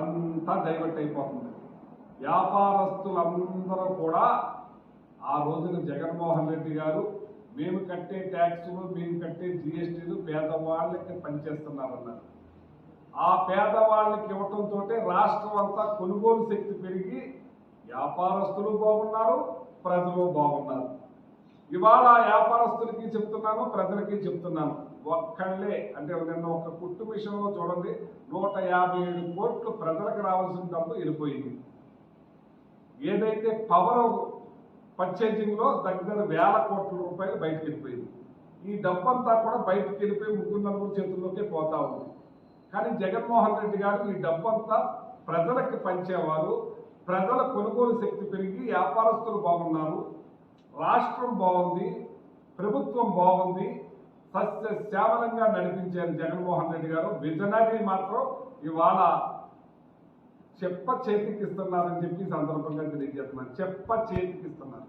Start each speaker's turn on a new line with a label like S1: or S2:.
S1: అంతా డైవర్ట్ అయిపోతుంది. వ్యాపారస్తులందరూ కూడా ఆ రోజున జగన్మోహన్ రెడ్డి గారు మేము కట్టే ట్యాక్సులు మేము కట్టే జిఎస్టీలు పేదవాళ్ళకి పనిచేస్తున్నారన్నారు. ఆ పేదవాళ్ళకి ఇవ్వటంతో రాష్ట్రం అంతా కొనుగోలు శక్తి పెరిగి వ్యాపారస్తులు బాగున్నారు ప్రజలు బాగున్నారు. ఇవాళ వ్యాపారస్తులకి చెప్తున్నాను ప్రజలకి చెప్తున్నాను. ఒక్కళ్ళే అంటే నిన్న ఒక కుట్టు విషయంలో చూడండి నూట యాభై ఏడు కోట్లు ప్రజలకు రావాల్సిన డబ్బు వెళ్ళిపోయింది. ఏదైతే పవర్ పర్చేజింగ్లో దగ్గర వేల కోట్ల రూపాయలు బయటకు వెళ్ళిపోయింది. ఈ డబ్బంతా కూడా బయటకు వెళ్ళిపోయి ముగ్గురు నలుగురు చేతుల్లోకే పోతా ఉంది. కానీ జగన్మోహన్ రెడ్డి గారు ఈ డబ్బంతా ప్రజలకు పంచేవారు ప్రజల కొనుగోలు శక్తి పెరిగి వ్యాపారస్తులు బాగున్నారు రాష్ట్రం బాగుంది ప్రభుత్వం బాగుంది సస్య శ్యామలంగా నడిపించారు జగన్మోహన్ రెడ్డి గారు. విజనరీ మాత్రం ఇవాళ చెప్ప చేతికి ఇస్తున్నారని చెప్పి సందర్భంగా తెలియజేస్తున్నారు చెప్ప చేతికి ఇస్తున్నారు